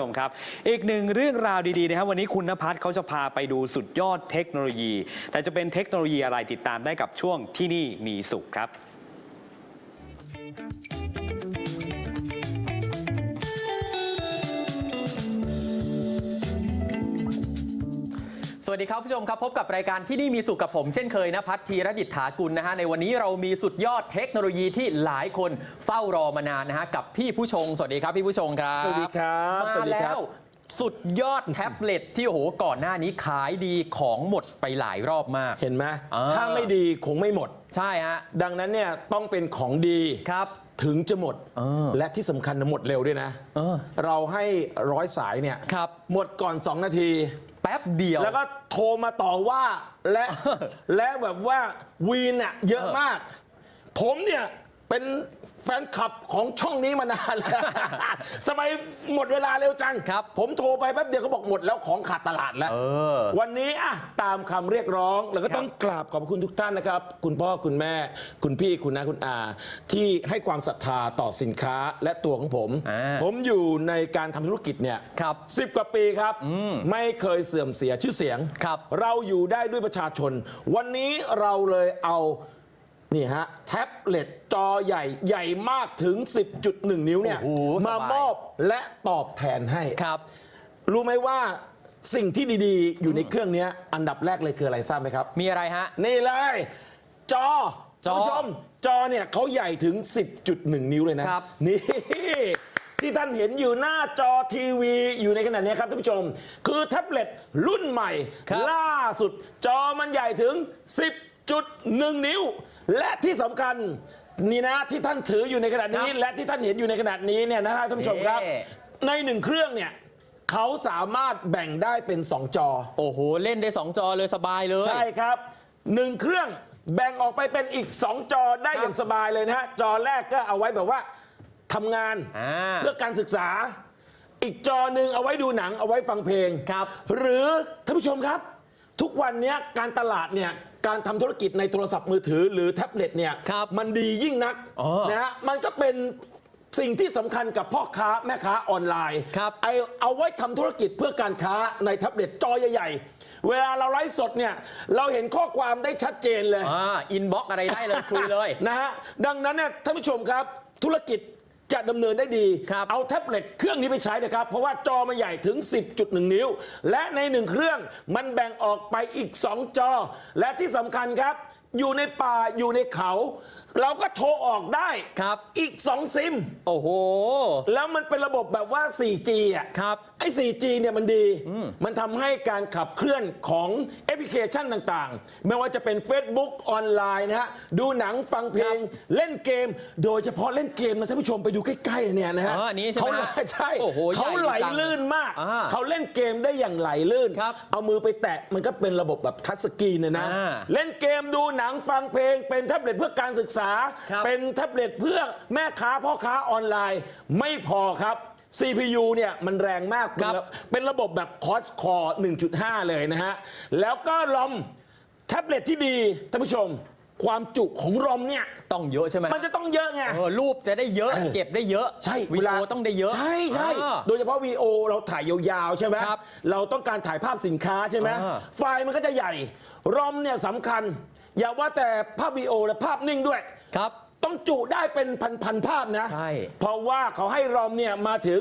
ชมครับ อีกหนึ่งเรื่องราวดีๆนะครับวันนี้คุณนภัสเขาจะพาไปดูสุดยอดเทคโนโลยี แต่จะเป็นเทคโนโลยีอะไรติดตามได้กับช่วงที่นี่มีสุขครับ สวัสดีครับผู้ชมครับ พบกับรายการที่นี่มีสุขกับผมเช่นเคยนะพัฒธีรดิษฐากุลนะฮะในวันนี้เรามีสุดยอดเทคโนโลยีที่หลายคนเฝ้ารอมานานนะฮะกับพี่ผู้ชง สวัสดีครับพี่ผู้ชงครับ สวัสดีครับสวัมาสดีครัแล้บวสุดยอดแท็บเล็ตที่โอ้โหก่อนหน้านี้ขายดีของหมดไปหลายรอบมาก เห็นไหมอ่า ถ้าไม่ดีคงไม่หมด ใช่ฮะดังนั้นเนี่ยต้องเป็นของดีครับ ถึงจะหมด เออและที่สำคัญนะหมดเร็วด้วยนะเออ เราให้ร้อยสายเนี่ยครับ หมดก่อน 2 นาที แป๊บเดียว แล้วก็โทรมาต่อว่าและ และแบบว่าวีนอะเยอะมาก ผมเนี่ยเป็น แฟนคลับของช่องนี้มานานแล้ว ทำไมหมดเวลาเร็วจังครับ ผมโทรไปแป๊บเดียวเขาบอกหมดแล้วของขาดตลาดแล้ว เออ วันนี้อะตามคำเรียกร้องแล้วก็ต้องกราบขอบพระคุณทุกท่านนะครับ คุณพ่อคุณแม่ คุณพี่คุณน้าคุณอา ที่ให้ความศรัทธาต่อสินค้าและตัวของผม อ่าผมอยู่ในการทำธุรกิจเนี่ยครับสิบกว่าปีครับ ไม่เคยเสื่อมเสียชื่อเสียง ครับ เราอยู่ได้ด้วยประชาชน วันนี้เราเลยเอา นี่ฮะแท็บเล็ตจอใหญ่ใหญ่มากถึง 10.1 นิ้วเนี่ยโอ้โหสมาบายมอบและตอบแทนให้ ครับ รู้ไหมว่าสิ่งที่ดีๆ อยู่ในเครื่องเนี้ยอันดับแรกเลยคืออะไรทราบไหมครับ มีอะไรฮะ นี่เลย จอจอท่านผู้ชม จอเนี่ยเขาใหญ่ถึง 10.1 นิ้วเลยนะครับ นี่ ที่ท่านเห็นอยู่หน้าจอทีวีอยู่ในขณะนี้ครับท่านผู้ชม คือแท็บเล็ตรุ่นใหม่ ครับล่าสุดจอมันใหญ่ถึง 10.1นิ้ว และที่สำคัญนี่นะที่ท่านถืออยู่ในขณะนี้ครับและที่ท่านเห็นอยู่ในขณะนี้เนี่ยนะครับท่านผู้ชมครับเอ๊ะในหนึ่งเครื่องเนี่ยเขาสามารถแบ่งได้เป็น 2 จอ โอ้โห เล่นได้ 2 จอเลยสบายเลย ใช่ครับหนึ่งเครื่องแบ่งออกไปเป็นอีก 2 จอได้ครับอย่างสบายเลยนะฮะ จอแรกก็เอาไว้แบบว่าทำงานอ่าเพื่อการศึกษา อีกจอหนึ่งเอาไว้ดูหนังเอาไว้ฟังเพลงครับ หรือท่านผู้ชมครับ ทุกวันเนี้ยการตลาดเนี่ย การทำธุรกิจในโทรศัพท์มือถือหรือแท็บเล็ตเนี่ยครับมันดียิ่งนักอ๋อนะฮะมันก็เป็นสิ่งที่สำคัญกับพ่อค้าแม่ค้าออนไลน์ครับ ไอเอาไว้ทำธุรกิจเพื่อการค้าในแท็บเล็ตจอใหญ่ๆ เวลาเราไลฟ์สดเนี่ยเราเห็นข้อความได้ชัดเจนเลย อ่าอินบ็อกอะไรได้เลยคุยเลย นะฮะดังนั้นเนี่ยท่านผู้ชมครับธุรกิจ จะดำเนินได้ดี ครับเอาแท็บเล็ตเครื่องนี้ไปใช้นะครับ เพราะว่าจอมันใหญ่ถึง 10.1 นิ้ว และในหนึ่งเครื่องมันแบ่งออกไปอีก 2 จอ และที่สำคัญครับ อยู่ในป่าอยู่ในเขา เราก็โทรออกได้ครับ อีก 2 ซิม โอ้โห แล้วมันเป็นระบบแบบว่า 4G อะครับ ไอ้ 4G เนี่ยมันดี มันทำให้การขับเคลื่อนของแอปพลิเคชันต่างๆ ไม่ว่าจะเป็น Facebook ออนไลน์นะฮะ ดูหนังฟังเพลง เล่นเกม โดยเฉพาะเล่นเกมนะท่านผู้ชมไปดูใกล้ๆเนี่ยนะฮะอ๋ออันนี้ใช่ไหมเขาฮะใช่โอ้โหเขาใหญ่ไหลจังลื่นมาก อ่าเขาเล่นเกมได้อย่างไหลลื่น ครับเอามือไปแตะมันก็เป็นระบบแบบทัชสกรีนเนี่ยนะ อ่า เล่นเกมดูหนังฟังเพลงเป็นแท็บเล็ตเพื่อการศึกษาครับเป็นแท็บเล็ตเพื่อแม่ค้าพ่อค้าออนไลน์ ไม่พอครับ CPU เนี่ยมันแรงมากเป็นครับระเป็นระบบแบบคอสคอร์1.5 เลยนะฮะ แล้วก็รอมแท็บเล็ตที่ดีท่านผู้ชม ความจุของรอมเนี่ย ต้องเยอะใช่ไหมมันจะต้องเยอะไง เออรูปจะได้เยอะ เออ เก็บได้เยอะใช่วิดีโอเวลาต้องได้เยอะใช่ใช่อ่า โดยเฉพาะวีดีโอเราถ่ายยาวๆใช่ไหมครับเราต้องการถ่ายภาพสินค้าใช่ไหมอ่าไฟล์มันก็จะใหญ่รอมเนี่ยสำคัญ อย่าว่าแต่ภาพวีดีโอและภาพนิ่งด้วย ครับ ต้องจุได้เป็นพันๆภาพนะ ใช่ เพราะว่าเขาให้รอมเนี่ยมาถึง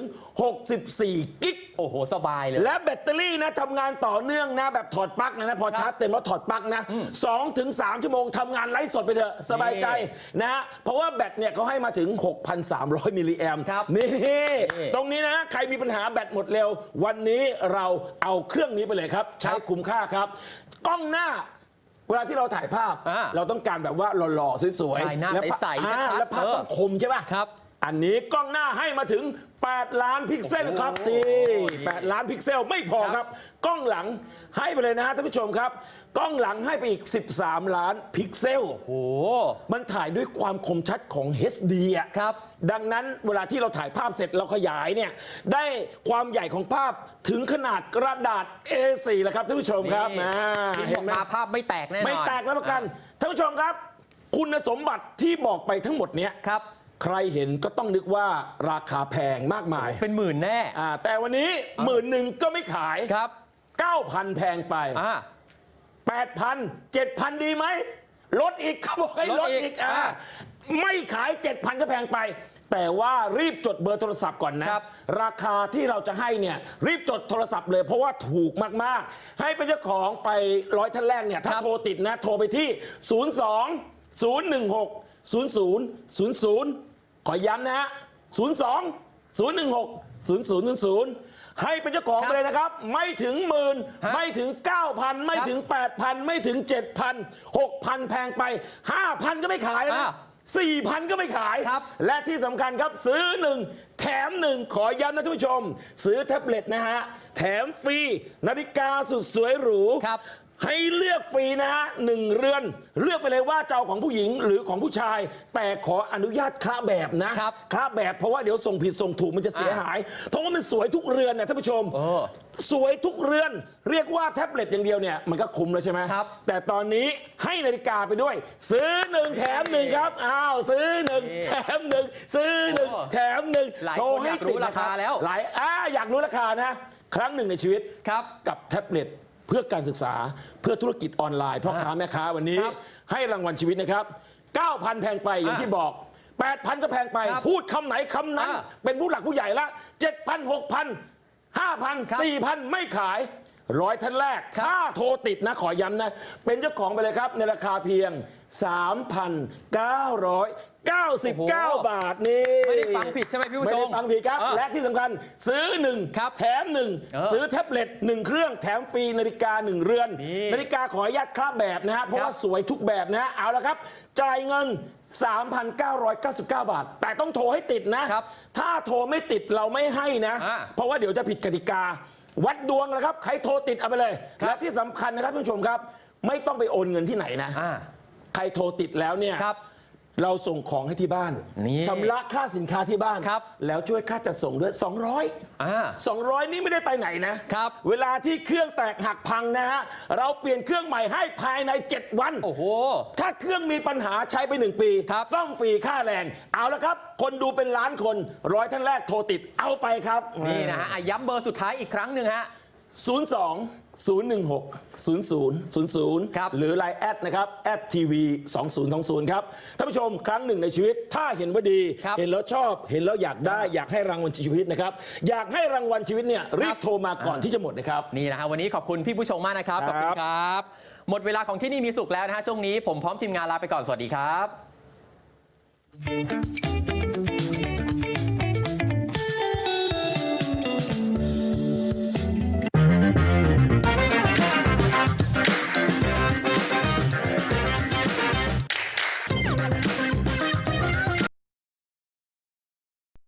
64 กิก โอ้โห สบายเลย และแบตเตอรี่นะทำงานต่อเนื่องนะแบบถอดปลั๊กนะนะพอชาร์จเต็มแล้วถอดปลั๊กนะสองถึงสามชั่วโมงทำงานไร้สดไปเถอะสบายใจนะฮะเพราะว่าแบตเนี่ยเขาให้มาถึง 6,300 มิลลิแอมครับนี่นี่ ตรงนี้นะ ใครมีปัญหาแบตหมดเร็ว วันนี้เราเอาเครื่องนี้ไปเลยครับ ใช้คุ้มค่าครับ กล้องหน้า เวลาที่เราถ่ายภาพ อ่าเราต้องการแบบว่าหล่อๆสวยใช่หน้าและภาพใสๆอ่าชัดๆและภาพเออต้องคมใช่ป่ะครับ อันนี้กล้องหน้าให้มาถึง 8 ล้านพิกเซลครับโอ้นี่โห8ล้านพิกเซลไม่พอครับ กล้องหลังให้ไปเลยนะฮะท่านผู้ชมครับ กล้องหลังให้ไปอีก 13 ล้านพิกเซลโอ้โหมันถ่ายด้วยความคมชัดของ HD อะครับ ดังนั้นเวลาที่เราถ่ายภาพเสร็จเราขยายเนี่ยได้ความใหญ่ของภาพถึงขนาดกระดาษ A4 แล้วครับท่านผู้ชมครับนี่นะพิมพ์เห็อนอกไหม มาภาพไม่แตกแน่นอนไม่แตกแล้วประกันท่านผู้ชมครับ คุณสมบัติที่บอกไปทั้งหมดเนี้ย ครับ ใครเห็นก็ต้องนึกว่าราคาแพงมากมายเป็นหมื่นแน่อ่าแต่วันนี้หมื่นหนึ่งก็ไม่ขายครับ 9,000 แพงไปอ่า8,000 7,000 ดีไหมลดอีกเขาบอกให้ลลดดอีกอีกอ่าอ่าไม่ขาย 7,000 ก็แพงไป แต่ว่ารีบจดเบอร์โทรศัพท์ก่อนนะครับราคาที่เราจะให้เนี่ยรีบจดโทรศัพท์เลยเพราะว่าถูกมาก ๆ ให้เป็นเจ้าของไปร้อยท่านแรกเนี่ยถ้าครับโทรติดนะ โทรไปที่ 02 016 0000 ขอย้ำนะฮะ02 016 0000 ให้เป็นเจ้าของไปเลยนะครับ ไม่ถึงหมื่นฮะไม่ถึง 9,000 ไม่ถึง 8,000 ไม่ถึง 7,000 6,000 แพงไป 5,000 ก็ไม่ขายนะอ่า4,000ก็ไม่ขาย ครับ และที่สำคัญครับซื้อหนึ่งแถมหนึ่งขอย้ำนะท่านผู้ชม ซื้อแท็บเล็ตนะฮะ แถมฟรี นาฬิกาสุดสวยหรู ครับ ให้เลือกฟรีนะฮะหนึ่งเรือน เลือกไปเลยว่าจะเอาของผู้หญิงหรือของผู้ชาย แต่ขออนุญาตคละแบบนะครับคละแบบเพราะว่าเดี๋ยวส่งผิดส่งถูกมันจะเสียหาย เพราะว่ามันสวยทุกเรือนนะท่านผู้ชม เออ สวยทุกเรือน เรียกว่าแท็บเล็ตอย่างเดียวเนี่ยมันก็คุ้มแล้วใช่ไหมครับ แต่ตอนนี้ให้นาฬิกาไปด้วย ซื้อหนึ่งแถมหนึ่งครับอ้าวซื้อหนึ่งนี่แถมหนึ่งซื้อหนึ่งโอ้แถมหนึ่งหลายคนโทให้อยากรู้ติดนะราคาแล้ว หลายอ่าอยากรู้ราคานะ ครั้งหนึ่งในชีวิต ครับ กับแท็บเล็ตเพื่อการศึกษาเพื่อธุรกิจออนไลน์พ่อค้าแม่ค้าวันนี้ ครับให้รางวัลชีวิตนะครับ 9,000 แพงไปอย่างอะที่บอก 8,000ก็แพงไป ครับพูดคำไหนคำนั้น อะเป็นผู้หลักผู้ใหญ่ละ7,000 6,000 5,000 ครับ 4,000 ไม่ขาย ร้อยท่านแรกครับถ้าโทรติดนะขอย้ำนะ เป็นเจ้าของไปเลยครับ ในราคาเพียง 3,999 บาทนี่ไม่ได้ฟังผิดใช่ไหมพี่ผู้ชมไม่ได้ฟังผิดครับเออและที่สำคัญซื้อหนึ่งครับแถมหนึ่งเออซื้อแท็บเล็ตหนึ่งเครื่องแถมฟรีนาฬิกาหนึ่งเรือน นี่นาฬิกาขออนุญาตคราบแบบนะฮะเพราะครับว่าสวยทุกแบบนะฮะเอาละครับ จ่ายเงิน 3,999 บาท แต่ต้องโทรให้ติดนะครับถ้าโทรไม่ติดเราไม่ให้นะ อ่าเพราะว่าเดี๋ยวจะผิดกติกา วัดดวงนะครับ ใครโทรติดเอาไปเลยครับและที่สำคัญนะครับท่านผู้ชมครับ ไม่ต้องไปโอนเงินที่ไหนนะ อ่า ใครโทรติดแล้วเนี่ย ครับ เราส่งของให้ที่บ้านนี่ชำระค่าสินค้าที่บ้าน ครับ แล้วช่วยค่าจัดส่งด้วย 200 อ่า 200 นี่ไม่ได้ไปไหนนะครับเวลาที่เครื่องแตกหักพังนะฮะ เราเปลี่ยนเครื่องใหม่ให้ภายใน 7 วัน โอ้โห ถ้าเครื่องมีปัญหาใช้ไป 1 ปี ครับ ซ่อมฟรีค่าแรง เอาละครับ คนดูเป็นล้านคนร้อยท่านแรกโทรติดเอาไปครับ นี่นะฮะอะย้ำเบอร์สุดท้ายอีกครั้งหนึ่งฮะ 02 016 0000 ครับหรือ Line แอดนะครับแอดทีวี2020 ครับ ท่านผู้ชมครั้งหนึ่งในชีวิตถ้าเห็นว่าดี ครับ เห็นแล้วชอบ เห็นแล้วอยากได้ อยากให้รางวัลชีวิตนะครับ อยากให้รางวัลชีวิตเนี่ยรีบโทรมาก่อนที่จะหมดนะครับ นี่นะฮะวันนี้ขอบคุณพี่ผู้ชมมากนะครับ ขอบคุณครับ หมดเวลาของที่นี่มีสุขแล้วนะฮะช่วงนี้ผมพร้อมทีมงานลาไปก่อนสวัสดีครับ